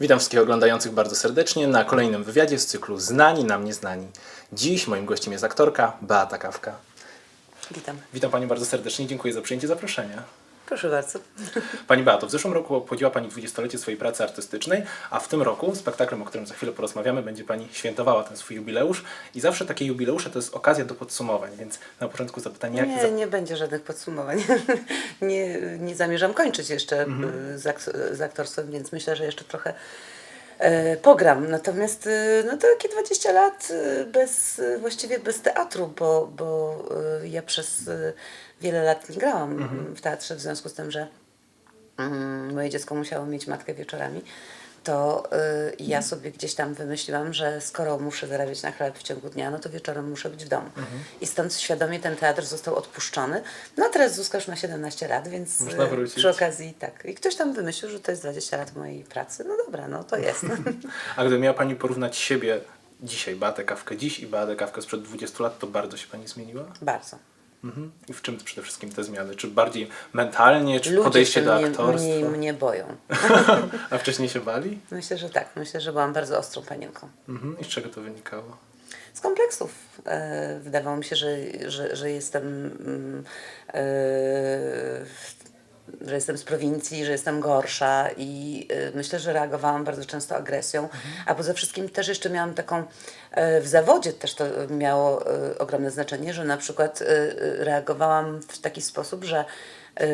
Witam wszystkich oglądających bardzo serdecznie na kolejnym wywiadzie z cyklu Znani nam nieznani. Dziś moim gościem jest aktorka Beata Kawka. Witam. Witam Panią bardzo serdecznie i dziękuję za przyjęcie zaproszenia. Proszę bardzo. Pani Beato, w zeszłym roku obchodziła Pani 20-lecie swojej pracy artystycznej, a w tym roku spektaklem, o którym za chwilę porozmawiamy, będzie Pani świętowała ten swój jubileusz i zawsze takie jubileusze to jest okazja do podsumowań, więc na początku zapytanie, jakie... Nie, zap- nie będzie żadnych podsumowań. nie, nie zamierzam kończyć jeszcze Mhm. y, z, ak- z aktorstwem, więc myślę, że jeszcze trochę e, pogram. Natomiast y, no to takie 20 lat bez, właściwie bez teatru, bo, bo ja przez wiele lat nie grałam Mhm. w teatrze, w związku z tym, że mm, moje dziecko musiało mieć matkę wieczorami, to y, ja sobie gdzieś tam wymyśliłam, że skoro muszę zarabiać na chleb w ciągu dnia, no to wieczorem muszę być w domu. I stąd świadomie ten teatr został odpuszczony. No a teraz Zuzka już ma 17 lat, więc Można y, wrócić. przy okazji tak. I ktoś tam wymyślił, że to jest 20 lat mojej pracy. No dobra, no to jest. A gdyby miała Pani porównać siebie dzisiaj, Beatę Kawkę dziś i Beatę Kawkę sprzed 20 lat, to bardzo się Pani zmieniła? Bardzo. Mhm. I w czym przede wszystkim te zmiany? Czy bardziej mentalnie, czy Ludzie podejście się do mnie, aktorstwa? mniej mnie boją. A wcześniej się bali? Myślę, że tak. Myślę, że byłam bardzo ostrą panienką. Mhm. I z czego to wynikało? Z kompleksów. E, wydawało mi się, że, że, że jestem. Że jestem z prowincji, że jestem gorsza i e, myślę, że reagowałam bardzo często agresją, a poza wszystkim też jeszcze miałam taką, e, w zawodzie też to miało e, ogromne znaczenie, że na przykład e, reagowałam w taki sposób, że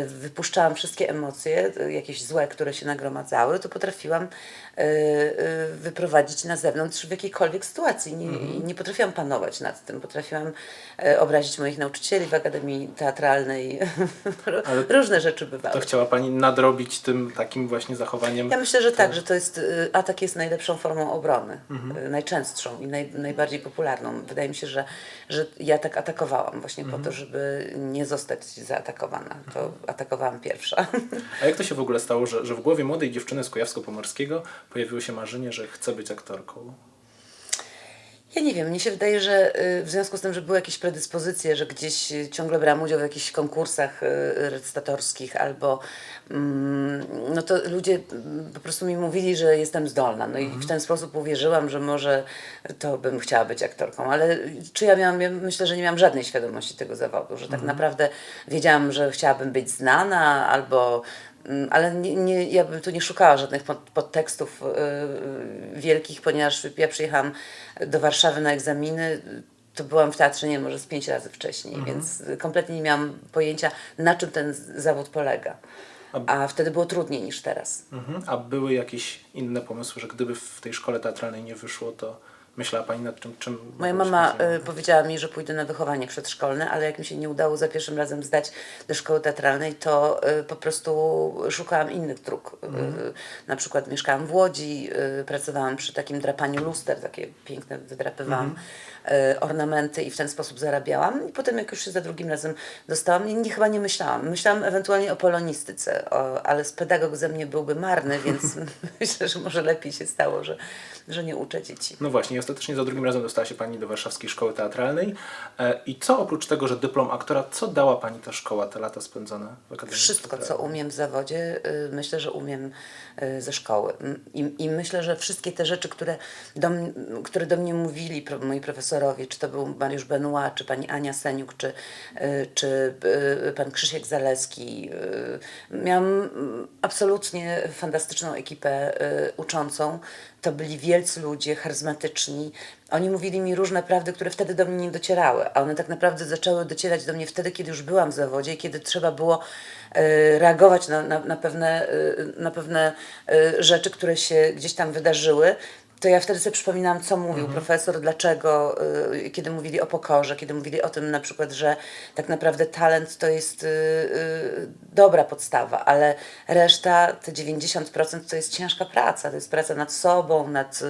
wypuszczałam wszystkie emocje, e, jakieś złe, które się nagromadzały, to potrafiłam e, wyprowadzić na zewnątrz w jakiejkolwiek sytuacji. Nie, nie potrafiłam panować nad tym. Potrafiłam obrazić moich nauczycieli w Akademii Teatralnej. Różne rzeczy bywały. To chciała Pani nadrobić tym takim właśnie zachowaniem? Ja myślę, że tak, że to jest, y, atak jest najlepszą formą obrony, y, najczęstszą i naj, najbardziej popularną. Wydaje mi się, że, że ja tak atakowałam właśnie po to, żeby nie zostać zaatakowana. To atakowałam pierwsza. A jak to się w ogóle stało, że, że w głowie młodej dziewczyny z Kujawsko-Pomorskiego pojawiło się marzenie, że chce być aktorką? Ja nie wiem, mnie się wydaje, że y, w związku z tym, że były jakieś predyspozycje, że gdzieś y, ciągle brałam udział w jakichś konkursach y, recytatorskich albo mm, no to ludzie po prostu mi mówili, że jestem zdolna. No i w ten sposób uwierzyłam, że może to bym chciała być aktorką. Ale czy ja miałam, ja myślę, że nie miałam żadnej świadomości tego zawodu, że tak naprawdę wiedziałam, że chciałabym być znana albo Ale nie, nie, ja bym tu nie szukała żadnych pod, podtekstów yy, wielkich, ponieważ ja przyjechałam do Warszawy na egzaminy. To byłam w teatrze, nie wiem, może z pięć razy wcześniej, więc kompletnie nie miałam pojęcia, na czym ten zawód polega. A wtedy było trudniej niż teraz. Mhm. A były jakieś inne pomysły, że gdyby w tej szkole teatralnej nie wyszło, to myślała Pani nad czym? czym Moja mama y, powiedziała mi, że pójdę na wychowanie przedszkolne, ale jak mi się nie udało za pierwszym razem zdać do szkoły teatralnej, to y, po prostu szukałam innych dróg. Y, na przykład mieszkałam w Łodzi, y, pracowałam przy takim drapaniu luster, takie piękne wydrapywałam y, ornamenty i w ten sposób zarabiałam. I potem jak już się za drugim razem dostałam, nie, nie, chyba nie myślałam. Myślałam ewentualnie o polonistyce, o, ale z pedagog ze mnie byłby marny, więc myślę, że może lepiej się stało, że, że nie uczę dzieci. No właśnie, i ostatecznie za drugim razem dostała się Pani do Warszawskiej Szkoły Teatralnej. E, I co oprócz tego, że dyplom aktora, co dała Pani ta szkoła, te lata spędzone w Akademii Wszystko, co umiem w zawodzie, y, myślę, że umiem y, ze szkoły. I, I myślę, że wszystkie te rzeczy, które do, które do mnie mówili moi profesorowie, czy to był Mariusz Benoit, czy pani Ania Seniuk, czy, y, czy y, pan Krzysiek Zaleski. y, Miałam absolutnie fantastyczną ekipę uczącą. To byli wielcy ludzie, charyzmatyczni. Oni mówili mi różne prawdy, które wtedy do mnie nie docierały, a one tak naprawdę zaczęły docierać do mnie wtedy, kiedy już byłam w zawodzie i kiedy trzeba było reagować na, na, na pewne, na pewne rzeczy, które się gdzieś tam wydarzyły. To ja wtedy sobie przypominałam, co mówił profesor, dlaczego, y, kiedy mówili o pokorze, kiedy mówili o tym na przykład, że tak naprawdę talent to jest y, y, dobra podstawa, ale reszta, te 90% to jest ciężka praca, to jest praca nad sobą, nad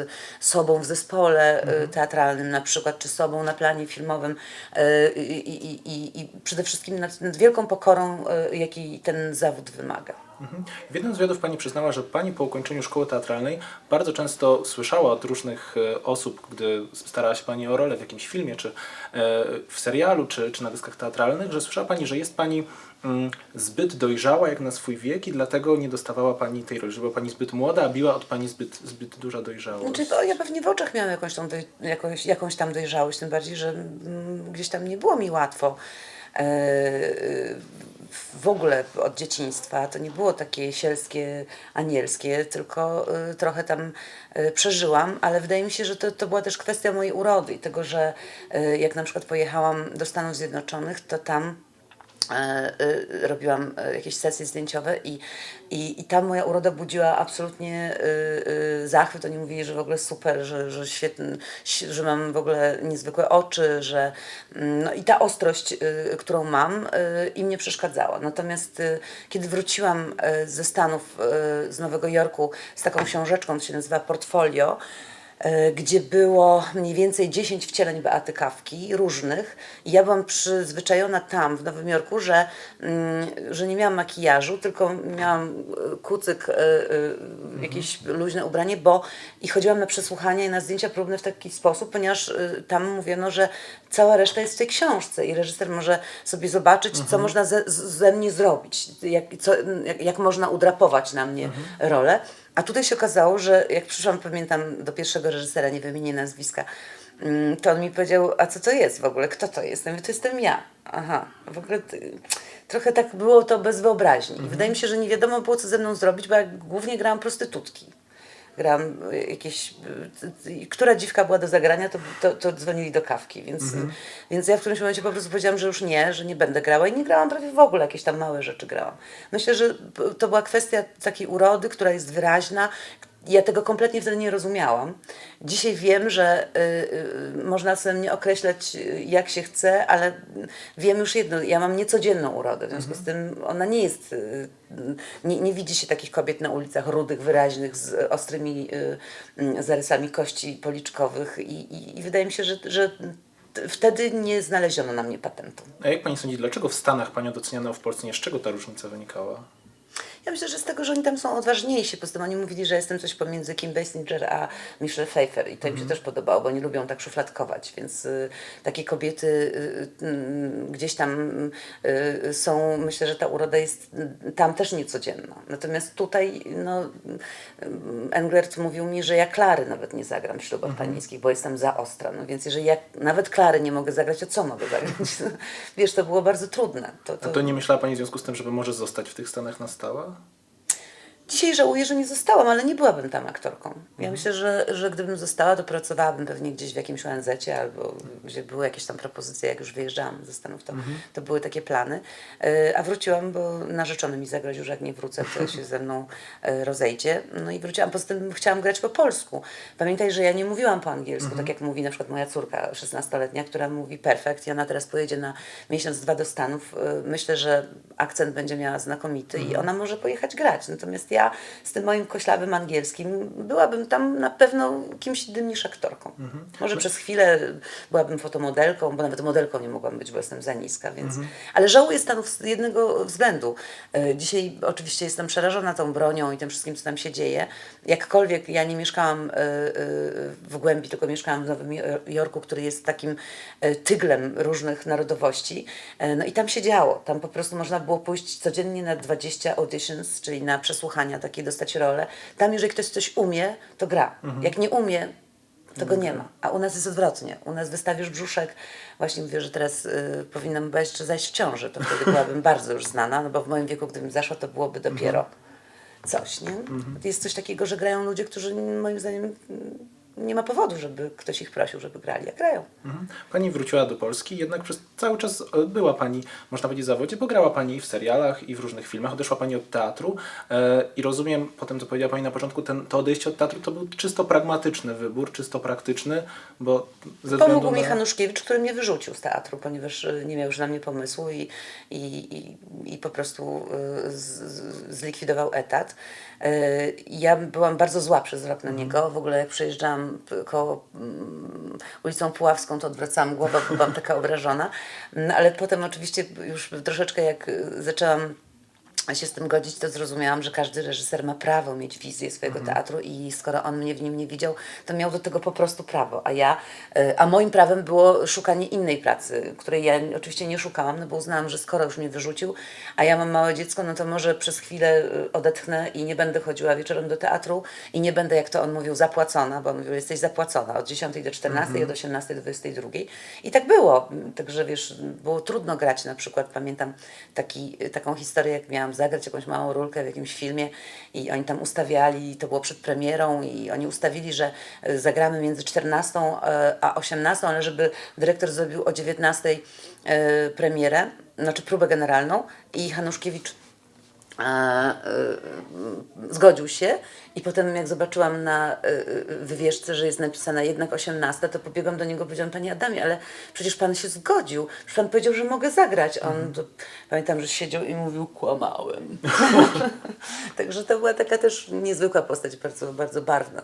sobą w zespole y, teatralnym na przykład, czy sobą na planie filmowym y, i, i, i, i przede wszystkim nad, nad wielką pokorą, y, jakiej ten zawód wymaga. Mhm. W jednym z wywiadów Pani przyznała, że Pani po ukończeniu szkoły teatralnej bardzo często słyszała od różnych e, osób, gdy starała się Pani o rolę w jakimś filmie, czy e, w serialu, czy, czy na dyskach teatralnych, że słyszała Pani, że jest Pani mm, zbyt dojrzała jak na swój wiek i dlatego nie dostawała pani tej roli, że była pani zbyt młoda, a biła od pani zbyt, zbyt duża dojrzałość. Znaczy, to ja pewnie w oczach miałam jakąś, doj, jakąś, jakąś tam dojrzałość, tym bardziej, że mm, gdzieś tam nie było mi łatwo. W ogóle od dzieciństwa to nie było takie sielskie, anielskie, tylko e, trochę tam e, przeżyłam, ale wydaje mi się, że to, to była też kwestia mojej urody i tego, że e, jak na przykład pojechałam do Stanów Zjednoczonych, to tam robiłam e, jakieś sesje zdjęciowe i, i, i tam moja uroda budziła absolutnie e, e, zachwyt. Oni mówili, że w ogóle super, że, że świetny, że mam w ogóle niezwykłe oczy, że mm, no i ta ostrość, e, którą mam, e, im nie przeszkadzała. Natomiast e, kiedy wróciłam e, ze Stanów, e, z Nowego Jorku z taką książeczką, to się nazywa Portfolio, e, gdzie było mniej więcej 10 wcieleń Beaty Kawki, różnych. I ja byłam przyzwyczajona tam, w Nowym Jorku, że, mm, że nie miałam makijażu, tylko miałam e, kucyk, e, e, jakieś luźne ubranie, bo i chodziłam na przesłuchania i na zdjęcia próbne w taki sposób, ponieważ e, tam mówiono, że cała reszta jest w tej książce i reżyser może sobie zobaczyć, co można ze, ze mnie zrobić, jak, co, jak, jak można udrapować na mnie rolę. A tutaj się okazało, że jak przyszłam, pamiętam, do pierwszego reżysera, nie wymienię nazwiska, mm, to on mi powiedział, a co to jest w ogóle, kto to jest? Ja mówię, to jestem ja. Aha, w ogóle trochę tak było to bez wyobraźni. Wydaje mi się, że nie wiadomo było, co ze mną zrobić, bo ja głównie grałam prostytutki. Grałam y, jakieś, y, która dziwka była do zagrania, to, to, to dzwonili do kawki, więc, więc ja w którymś momencie po prostu powiedziałam, że już nie, że nie będę grała i nie grałam prawie w ogóle, jakieś tam małe rzeczy grałam. Myślę, że to była kwestia takiej urody, która jest wyraźna. Ja tego kompletnie wtedy nie rozumiałam. Dzisiaj wiem, że y, y, można sobie mnie określać y, jak się chce, ale wiem już jedno, ja mam niecodzienną urodę, w związku z tym ona nie jest, y, nie, nie widzi się takich kobiet na ulicach rudych, wyraźnych, z ostrymi y, y, zarysami kości policzkowych i, i, i wydaje mi się, że, że wtedy nie znaleziono na mnie patentu. A jak pani sądzi, dlaczego w Stanach panią doceniano, a w Polsce nie? Z czego ta różnica wynikała? Ja myślę, że z tego, że oni tam są odważniejsi. Poza tym oni mówili, że jestem coś pomiędzy Kim Basinger a Michelle Pfeiffer i to im się też podobało, bo oni lubią tak szufladkować, więc y, takie kobiety y, y, gdzieś tam y, są, myślę, że ta uroda jest y, tam też niecodzienna. Natomiast tutaj, no, y, Englert mówił mi, że ja Klary nawet nie zagram w ślubach panieńskich, bo jestem za ostra. No więc jeżeli ja nawet Klary nie mogę zagrać, to co mogę zagrać? Wiesz, to było bardzo trudne. To, A to nie myślała pani w związku z tym, żeby może zostać w tych Stanach na stałe? Dzisiaj żałuję, że nie zostałam, ale nie byłabym tam aktorką. Ja myślę, że, że gdybym została, to pracowałabym pewnie gdzieś w jakimś ONZ albo gdzie były jakieś tam propozycje, jak już wyjeżdżałam ze Stanów, to, to były takie plany. E, A wróciłam, bo narzeczony mi zagroził, że jak nie wrócę, to się ze mną e, rozejdzie. No i wróciłam. Poza tym chciałam grać po polsku. Pamiętaj, że ja nie mówiłam po angielsku, tak jak mówi na przykład moja córka 16-letnia, która mówi perfekt i ona teraz pojedzie na miesiąc, dwa do Stanów. E, Myślę, że akcent będzie miała znakomity i ona może pojechać grać. Natomiast ja z tym moim koślawym angielskim byłabym tam na pewno kimś innym niż aktorką. Może przez chwilę byłabym fotomodelką, bo nawet modelką nie mogłam być, bo jestem za niska, więc... Ale żałuję Stanów z jednego względu. E, Dzisiaj oczywiście jestem przerażona tą bronią i tym wszystkim, co tam się dzieje. Jakkolwiek ja nie mieszkałam e, e, w głębi, tylko mieszkałam w Nowym Jorku, który jest takim tyglem różnych narodowości. No i tam się działo. Tam po prostu można było pójść codziennie na 20 auditions, czyli na przesłuchania, takie dostać rolę. Tam jeżeli ktoś coś umie, to gra. Jak nie umie, to go nie ma. A u nas jest odwrotnie. U nas wystawisz brzuszek, właśnie mówię, że teraz y, powinnam była jeszcze zajść w ciąży, to wtedy byłabym bardzo już znana, no bo w moim wieku, gdybym zaszła, to byłoby dopiero coś, nie? Jest coś takiego, że grają ludzie, którzy moim zdaniem nie ma powodu, żeby ktoś ich prosił, żeby grali, a grają. Mhm. Pani wróciła do Polski, jednak przez cały czas e, była Pani, można powiedzieć, w zawodzie, bo grała Pani w serialach i w różnych filmach, odeszła Pani od teatru e, i rozumiem, potem co powiedziała Pani na początku, ten, to odejście od teatru to był czysto pragmatyczny wybór, czysto praktyczny, bo ze Pomógł względu mi na... Hanuszkiewicz, który mnie wyrzucił z teatru, ponieważ y, nie miał już na mnie pomysłu i, i, i, i po prostu z, zlikwidował etat. Ja byłam bardzo zła przez rok na niego. W ogóle jak przejeżdżałam koło mm, ulicą Puławską, to odwracałam głowę, bo byłam taka obrażona. No, ale potem oczywiście już troszeczkę jak y, zaczęłam się z tym godzić, to zrozumiałam, że każdy reżyser ma prawo mieć wizję swojego teatru i skoro on mnie w nim nie widział, to miał do tego po prostu prawo. A ja, y, a moim prawem było szukanie innej pracy, której ja oczywiście nie szukałam, no bo uznałam, że skoro już mnie wyrzucił, a ja mam małe dziecko, no to może przez chwilę y, odetchnę i nie będę chodziła wieczorem do teatru i nie będę, jak to on mówił, zapłacona, bo on mówił, jesteś zapłacona od 10 do 14, od 18 do 22. I tak było. Także wiesz, było trudno grać na przykład, pamiętam taki, taką historię, jak miałam zagrać jakąś małą rulkę w jakimś filmie i oni tam ustawiali, to było przed premierą i oni ustawili, że e, zagramy między 14 e, a 18, ale żeby dyrektor zrobił o 19 e, premierę, znaczy próbę generalną i Hanuszkiewicz zgodził się i potem jak zobaczyłam na e, e, wywieszce, że jest napisana jednak 18, to pobiegłam do niego i powiedziałam, panie Adamie, ale przecież pan się zgodził, przecież pan powiedział, że mogę zagrać. On to, pamiętam, że siedział i mówił, kłamałem. Także to była taka też niezwykła postać, bardzo, bardzo barwna,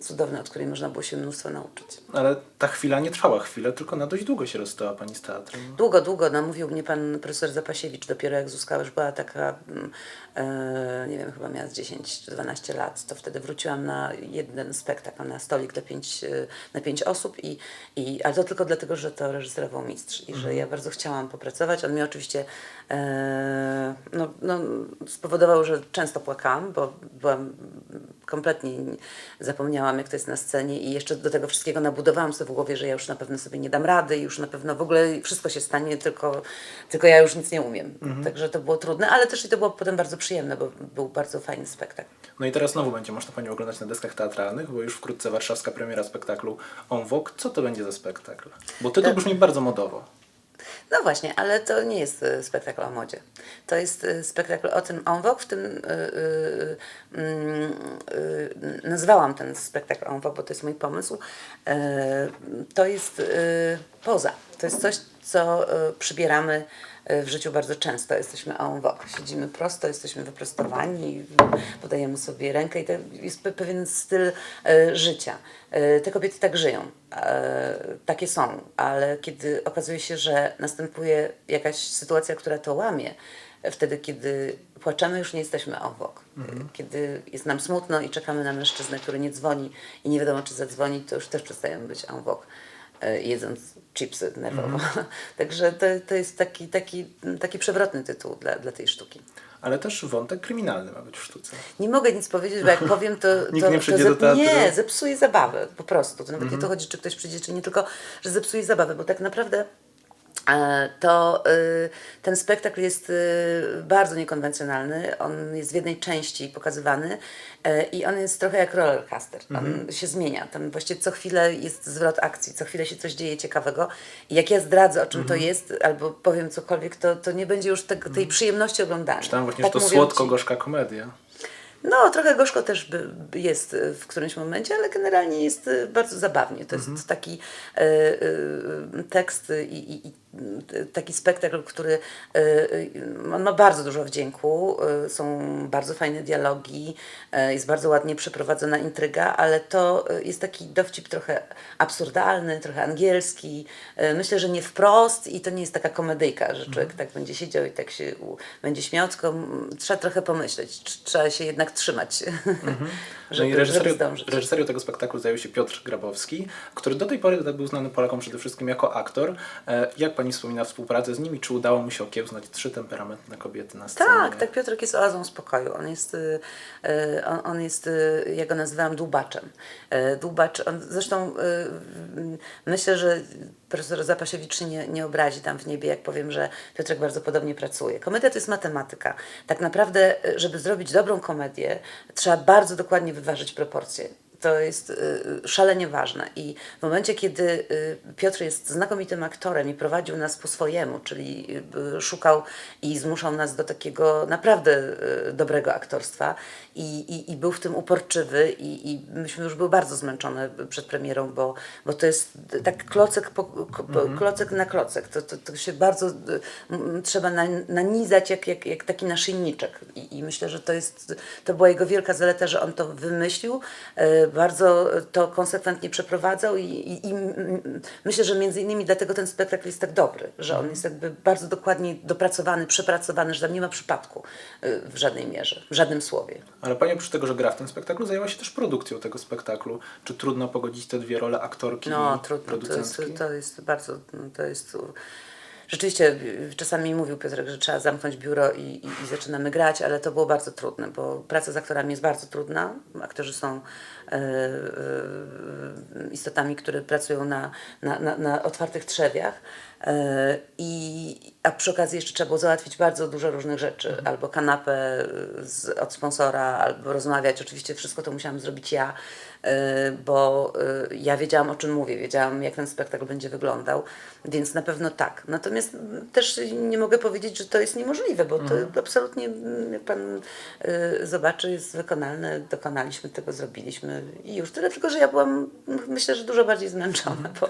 cudowna, od której można było się mnóstwo nauczyć. Ale ta chwila nie trwała chwilę, tylko na dość długo się rozstała pani z teatrem. Długo, długo namówił mnie pan profesor Zapasiewicz, dopiero jak Zuzka już była taka, mm, e, nie wiem, chyba miała z 10 czy 12 lat, to wtedy wróciłam na jeden spektakl, na stolik dla pięć, e, na pięć osób, i, i, ale to tylko dlatego, że to reżyserował mistrz i że ja bardzo chciałam popracować. On mnie oczywiście e, no, no, spowodował, że często płakałam, bo byłam kompletnie zapomniałam, jak to jest na scenie i jeszcze do tego wszystkiego nabudowałam sobie w głowie, że ja już na pewno sobie nie dam rady, już na pewno w ogóle wszystko się stanie, tylko, tylko ja już nic nie umiem. Także to było trudne, ale też i to było potem bardzo przyjemne, bo był bardzo fajny spektakl. No i teraz znowu będzie można Panią oglądać na deskach teatralnych, bo już wkrótce warszawska premiera spektaklu On Vogue. Co to będzie za spektakl? Bo tytuł Tak. brzmi bardzo modowo. No właśnie, ale to nie jest e, spektakl o modzie. To jest e, spektakl o tym vogue, w tym y, y, mm, y, nazwałam ten spektakl vogue, bo to jest mój pomysł. E, to jest y, poza. To jest coś, co y, przybieramy w życiu bardzo często. Jesteśmy en vogue. Siedzimy prosto, jesteśmy wyprostowani, podajemy sobie rękę i to jest pe- pewien styl y, życia. Y, Te kobiety tak żyją. E, takie są, ale kiedy okazuje się, że następuje jakaś sytuacja, która to łamie, e, wtedy kiedy płaczemy, już nie jesteśmy en vogue. Kiedy jest nam smutno i czekamy na mężczyznę, który nie dzwoni i nie wiadomo, czy zadzwoni, to już też przestajemy być e, jedząc chipsy nerwowo. Także to, to jest taki, taki, taki przewrotny tytuł dla, dla tej sztuki. Ale też wątek kryminalny ma być w sztuce. Nie mogę nic powiedzieć, bo jak powiem, to, Nikt to, nie to przyjdzie do teatru? Nie, zepsuje zabawę po prostu. To nawet nie to chodzi, czy ktoś przyjdzie, czy nie, tylko że zepsuje zabawę, bo tak naprawdę e, to y, ten spektakl jest y, bardzo niekonwencjonalny. On jest w jednej części pokazywany e, i on jest trochę jak rollercoaster. On się zmienia. Tam właściwie co chwilę jest zwrot akcji, co chwilę się coś dzieje ciekawego. I jak ja zdradzę, o czym to jest, albo powiem cokolwiek, to, to nie będzie już tego, tej przyjemności oglądania. Czytałem właśnie, Tak to słodko-gorzka komedia. no, trochę gorzko też jest y, w którymś momencie, ale generalnie jest y, bardzo zabawnie. To jest taki e, e, tekst i, i, y, taki spektakl, który y, on ma bardzo dużo wdzięku. y, Są bardzo fajne dialogi, jest bardzo ładnie przeprowadzona intryga, ale to y, jest taki dowcip trochę absurdalny, trochę angielski. Myślę, że nie wprost i to nie jest taka komedyjka, że człowiek tak będzie siedział i tak się będzie śmiał, tylko trzeba trochę pomyśleć, tr- trzeba się jednak trzymać, No żeby, i reżyserią, zdążyć. reżyserią tego spektaklu zajął się Piotr Grabowski, który do tej pory był znany Polakom przede wszystkim jako aktor. E, Jak pani wspomina współpracę z nim i czy udało mu się okiełznać trzy temperamentne kobiety na scenie? Tak, tak, Piotrek jest oazą spokoju. On jest, y, y, on, jest y, ja go nazywałam dłubaczem. Dłubacz, on, zresztą myślę, że profesor Zapasiewicz nie, nie obrazi tam w niebie, jak powiem, że Piotrek bardzo podobnie pracuje. Komedia to jest matematyka. Tak naprawdę, żeby zrobić dobrą komedię, trzeba bardzo dokładnie wyważyć proporcje. To jest y, szalenie ważne. I w momencie, kiedy y, Piotr jest znakomitym aktorem i prowadził nas po swojemu, czyli y, szukał i zmuszał nas do takiego naprawdę y, dobrego aktorstwa i, i, i był w tym uporczywy i, i myśmy już były bardzo zmęczone przed premierą, bo, bo to jest tak klocek, po, po, klocek na klocek. To, to, to się bardzo y, trzeba na, nanizać jak, jak, jak taki naszyjniczek. I, I myślę, że to jest, to była jego wielka zaleta, że on to wymyślił, y, bardzo to konsekwentnie przeprowadzał i, i, i myślę, że między innymi dlatego ten spektakl jest tak dobry, że on jest jakby bardzo dokładnie dopracowany, przepracowany, że tam nie ma przypadku y, w żadnej mierze, w żadnym słowie. Ale pani oprócz tego, że gra w tym spektaklu, zajęła się też produkcją tego spektaklu. Czy trudno pogodzić te dwie role aktorki No, i trudno. To jest, producentki? to jest bardzo, no, to jest... Rzeczywiście, y, czasami mówił Piotrek, że trzeba zamknąć biuro i, i, i zaczynamy grać, ale to było bardzo trudne, bo praca z aktorami jest bardzo trudna. Aktorzy są e, e, istotami, które pracują na, na, na, na otwartych trzewiach. E, I, a przy okazji jeszcze trzeba było załatwić bardzo dużo różnych rzeczy. Albo kanapę z, od sponsora, albo rozmawiać. Oczywiście wszystko to musiałam zrobić ja, e, bo e, ja wiedziałam o czym mówię, wiedziałam jak ten spektakl będzie wyglądał, więc na pewno tak. Natomiast też nie mogę powiedzieć, że to jest niemożliwe, bo to absolutnie, jak pan e, zobaczy, jest wykonalne. Dokonaliśmy tego, zrobiliśmy i już. Tyle tylko, że ja byłam, myślę, że dużo bardziej zmęczona, bo,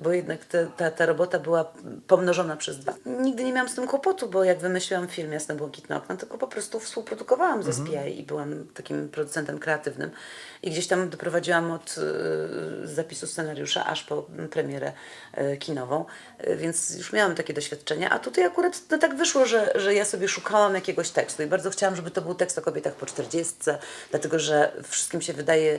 bo jednak te, ta, ta robota była pomnożona przez dwa. Nigdy nie miałam z tym kłopotu, bo jak wymyśliłam film Jasne Błękitne Okna, tylko po prostu współprodukowałam ze SPI i byłam takim producentem kreatywnym. I gdzieś tam doprowadziłam od y, zapisu scenariusza aż po premierę y, kinową, y, więc już miałam takie doświadczenia. A tutaj akurat no, tak wyszło, że, że ja sobie szukałam jakiegoś tekstu i bardzo chciałam, żeby to był tekst o kobietach po 40, dlatego że wszystkim się wydaje,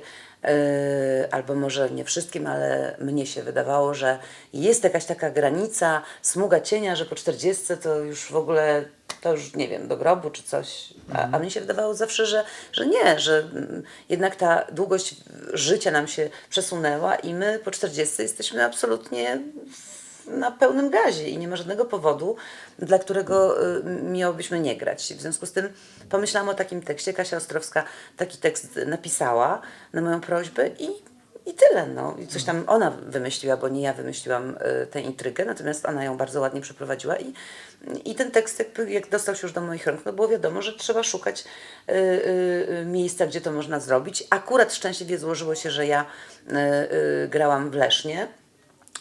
albo może nie wszystkim, ale mnie się wydawało, że jest jakaś taka granica, smuga cienia, że po 40 to już w ogóle, to już nie wiem, do grobu czy coś. A, a mnie się wydawało zawsze, że, że nie, że mm, jednak ta długość życia nam się przesunęła i my po 40 jesteśmy absolutnie na pełnym gazie i nie ma żadnego powodu, dla którego y, miałobyśmy nie grać. W związku z tym pomyślałam o takim tekście. Kasia Ostrowska taki tekst napisała na moją prośbę i, i tyle. No. I coś tam ona wymyśliła, bo nie ja wymyśliłam y, tę intrygę, natomiast ona ją bardzo ładnie przeprowadziła i, i ten tekst jak dostał się już do moich rąk, no było wiadomo, że trzeba szukać y, miejsca, gdzie to można zrobić. Akurat szczęśliwie złożyło się, że ja grałam w Lesznie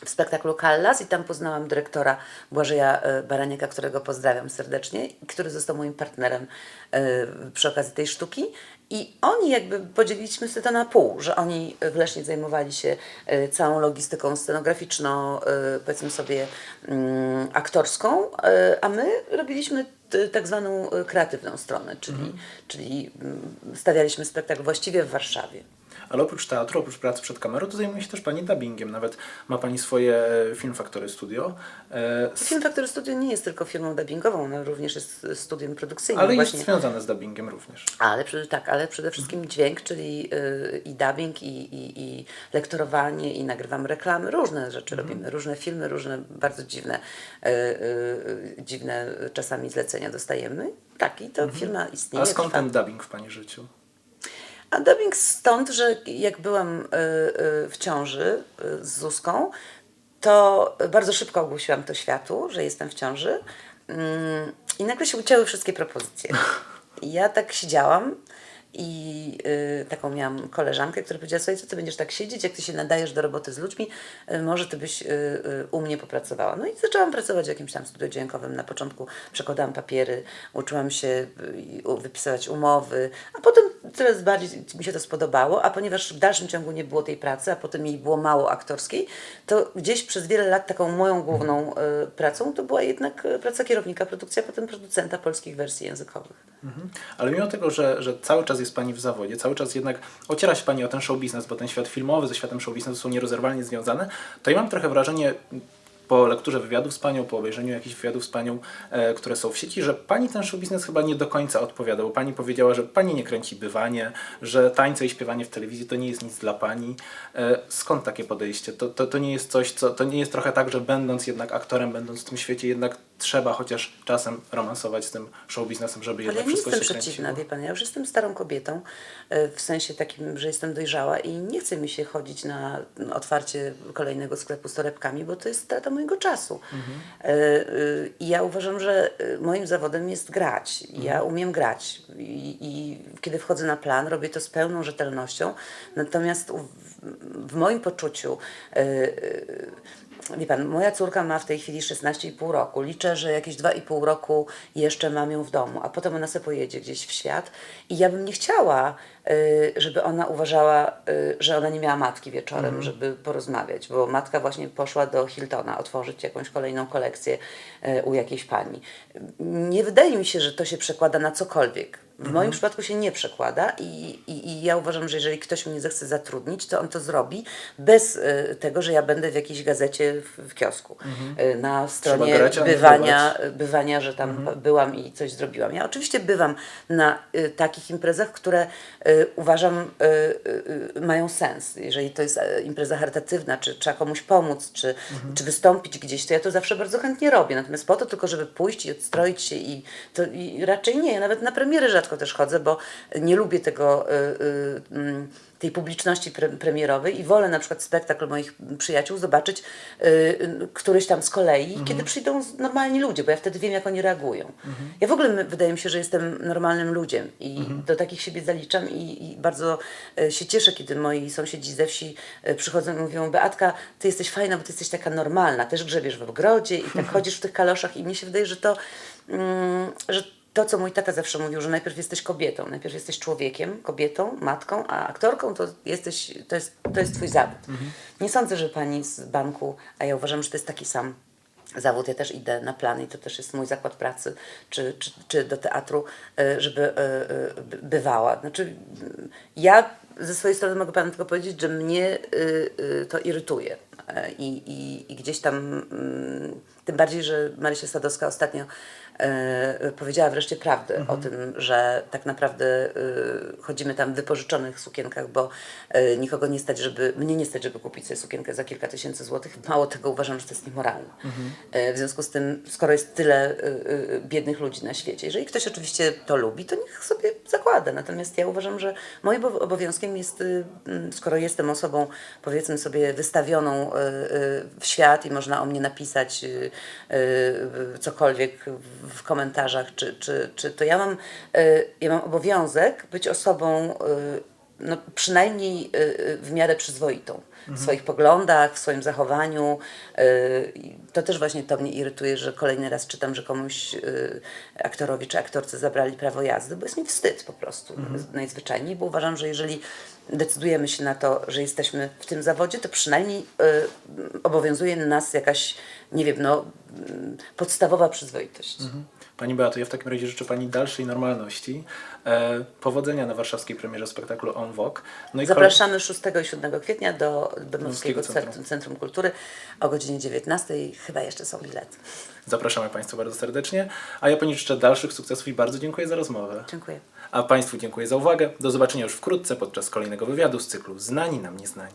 w spektaklu Kallas i tam poznałam dyrektora Błażeja e, Baraniaka, którego pozdrawiam serdecznie, i który został moim partnerem e, przy okazji tej sztuki. I oni jakby podzieliliśmy sobie to na pół, że oni w Lesznie zajmowali się e, całą logistyką scenograficzną, powiedzmy sobie mm, aktorską, a my robiliśmy tak zwaną kreatywną stronę, czyli, czyli mm, stawialiśmy spektakl właściwie w Warszawie. Ale oprócz teatru, oprócz pracy przed kamerą, to zajmuje się też Pani dubbingiem. Nawet ma Pani swoje e, Film Factory Studio. E, Film Factory Studio nie jest tylko firmą dubbingową, ono również jest studiem produkcyjnym. ale jest właśnie. związane z dubbingiem również. Ale tak, ale przede wszystkim dźwięk, czyli y, i dubbing, i, i, i lektorowanie, i nagrywamy reklamy, różne rzeczy robimy, różne filmy, różne bardzo dziwne, y, y, dziwne czasami zlecenia dostajemy. Tak, i to firma istnieje. A skąd trwa. ten dubbing w Pani życiu? A dubbing stąd, że jak byłam y, y, w ciąży y, z Zuzką, to bardzo szybko ogłosiłam to światu, że jestem w ciąży mm, i nagle się ucięły wszystkie propozycje. Ja tak siedziałam i taką miałam koleżankę, która powiedziała, słuchaj, co ty będziesz tak siedzieć, jak ty się nadajesz do roboty z ludźmi, może ty byś u mnie popracowała. No i zaczęłam pracować w jakimś tam studiu dźwiękowym. Na początku przekładałam papiery, uczyłam się wypisywać umowy, a potem coraz bardziej mi się to spodobało, a ponieważ w dalszym ciągu nie było tej pracy, a potem jej było mało aktorskiej, to gdzieś przez wiele lat taką moją główną y, pracą to była jednak y, praca kierownika produkcji, a potem producenta polskich wersji językowych. Mhm. Ale mimo tego, że, że cały czas jest Pani w zawodzie, cały czas jednak ociera się Pani o ten show biznes, bo ten świat filmowy ze światem show biznesu są nierozerwalnie związane, to ja mam trochę wrażenie po lekturze wywiadów z Panią, po obejrzeniu jakichś wywiadów z Panią, e, które są w sieci, że Pani ten show biznes chyba nie do końca odpowiada, bo Pani powiedziała, że Pani nie kręci bywanie, że tańce i śpiewanie w telewizji to nie jest nic dla Pani. E, skąd takie podejście? To, to, to nie jest coś, co, to nie jest trochę tak, że będąc jednak aktorem, będąc w tym świecie, jednak trzeba chociaż czasem romansować z tym show biznesem, żeby Ale jednak ja nie wszystko jestem się przeciwna, kręciło. wie pan, ja już jestem starą kobietą, e, w sensie takim, że jestem dojrzała i nie chce mi się chodzić na otwarcie kolejnego sklepu z torebkami, bo to jest strata mojego czasu. E, e, I ja uważam, że moim zawodem jest grać. Ja umiem grać I, i kiedy wchodzę na plan, robię to z pełną rzetelnością, natomiast w, moim poczuciu wie pan, moja córka ma w tej chwili 16,5 roku. Liczę, że jakieś 2,5 roku jeszcze mam ją w domu, a potem ona sobie pojedzie gdzieś w świat. I ja bym nie chciała, y, żeby ona uważała, y, że ona nie miała matki wieczorem, żeby porozmawiać, bo matka właśnie poszła do Hiltona otworzyć jakąś kolejną kolekcję y, u jakiejś pani. Nie wydaje mi się, że to się przekłada na cokolwiek. W moim przypadku się nie przekłada i, i, i ja uważam, że jeżeli ktoś mnie zechce zatrudnić, to on to zrobi bez y, tego, że ja będę w jakiejś gazecie w, w kiosku. Y, na stronie bywania, bywania, że tam byłam i coś zrobiłam. Ja oczywiście bywam na y, takich imprezach, które y, uważam y, y, y, mają sens. Jeżeli to jest e, impreza charytatywna, czy trzeba komuś pomóc, czy, czy wystąpić gdzieś, to ja to zawsze bardzo chętnie robię. Natomiast po to tylko, żeby pójść i odstroić się i, to, i raczej nie. Ja nawet na premiery rzadko też chodzę, bo nie lubię tego, y, y, mm, tej publiczności pre, premierowej i wolę na przykład spektakl moich przyjaciół zobaczyć y, któryś tam z kolei, kiedy przyjdą normalni ludzie, bo ja wtedy wiem, jak oni reagują. Ja w ogóle wydaje mi się, że jestem normalnym ludziem i do takich siebie zaliczam i, i bardzo y, się cieszę, kiedy moi sąsiedzi ze wsi y, przychodzą i mówią, Beatka, ty jesteś fajna, bo ty jesteś taka normalna, też grzebiesz w ogrodzie i tak chodzisz w tych kaloszach i mnie się wydaje, że to, mm, że to, co mój tata zawsze mówił, że najpierw jesteś kobietą, najpierw jesteś człowiekiem, kobietą, matką, a aktorką to jesteś, to jest, to jest twój zawód. Nie sądzę, że pani z banku, a ja uważam, że to jest taki sam zawód, ja też idę na plany i to też jest mój zakład pracy, czy, czy, czy do teatru, y, żeby y, by- bywała. Znaczy, ja ze swojej strony mogę panu tylko powiedzieć, że mnie to irytuje. E, I, i, I gdzieś tam, mm, tym bardziej, że Marysia Sadowska ostatnio e, powiedziała wreszcie prawdę o tym, że tak naprawdę e, chodzimy tam w wypożyczonych sukienkach, bo e, nikogo nie stać, żeby, mnie nie stać, żeby kupić sobie sukienkę za kilka tysięcy złotych. Mało tego uważam, że to jest niemoralne. E, w związku z tym, skoro jest tyle e, e, biednych ludzi na świecie, jeżeli ktoś oczywiście to lubi, to niech sobie zakłada. Natomiast ja uważam, że moim obo- obowiązkiem jest, y, skoro jestem osobą, powiedzmy sobie, wystawioną y, y, w świat i można o mnie napisać y, y, cokolwiek w- w komentarzach, czy, czy, czy to ja mam, y, ja mam obowiązek być osobą y, no, przynajmniej y, y, w miarę przyzwoitą. W swoich poglądach, w swoim zachowaniu. y, To też właśnie to mnie irytuje, że kolejny raz czytam, że komuś aktorowi czy aktorce zabrali prawo jazdy, bo jest mi wstyd po prostu najzwyczajniej, bo uważam, że jeżeli decydujemy się na to, że jesteśmy w tym zawodzie, to przynajmniej obowiązuje nas jakaś, nie wiem, no, mm, podstawowa przyzwoitość. Pani Beato, ja w takim razie życzę Pani dalszej normalności, e, powodzenia na warszawskiej premierze spektaklu On Vogue. No i Zapraszamy 6 i 7 kwietnia do Centrum. Centrum. Centrum Kultury o godzinie 19. Chyba jeszcze są bilety. Zapraszamy Państwa bardzo serdecznie, a ja Pani życzę dalszych sukcesów i bardzo dziękuję za rozmowę. Dziękuję. A Państwu dziękuję za uwagę. Do zobaczenia już wkrótce podczas kolejnego wywiadu z cyklu Znani nam nieznani.